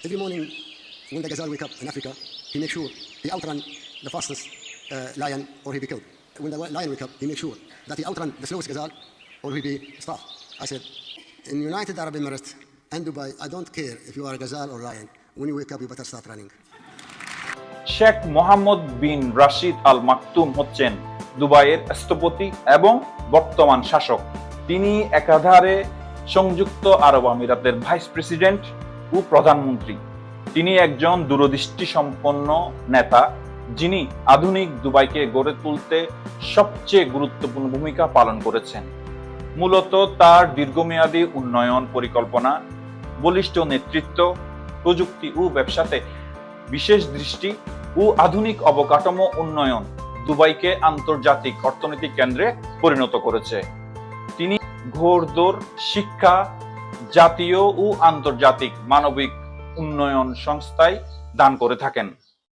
Every morning, when the gazelle wake up in Africa, he makes sure he outrun the fastest uh, lion or he be killed. When the lion wake up, he makes sure that he outrun the slowest gazelle or he be stopped. I said, in United Arab Emirates and Dubai, I don't care if you are a gazelle or lion. When you wake up, you better start running. Sheikh Mohammad বিন রাশিদ আল মাকতুম হচ্ছেন দুবাইয়ের স্থপতি এবং বর্তমান শাসক তিনি একাধারে সংযুক্ত আরব আমিরাতের ভাইস প্রেসিডেন্ট প্রধানমন্ত্রী তিনি একজন দূরদৃষ্টি সম্পন্ন নেতা, যিনি আধুনিক দুবাইকে গড়ে তুলতে সবচেয়ে গুরুত্বপূর্ণ ভূমিকা পালন করেছেন। মূলত তার দীর্ঘমেয়াদী উন্নয়ন পরিকল্পনা, বলিষ্ঠ নেতৃত্ব, প্রযুক্তি ও ব্যবসাতে বিশেষ দৃষ্টি ও আধুনিক অবকাঠামো উন্নয়ন দুবাইকে আন্তর্জাতিক অর্থনৈতিক কেন্দ্রে পরিণত করেছে। তিনি ঘোরদোর শিক্ষা জাতীয় ও আন্তর্জাতিক মানবিক উন্নয়ন সংস্থায় দান করে থাকেন।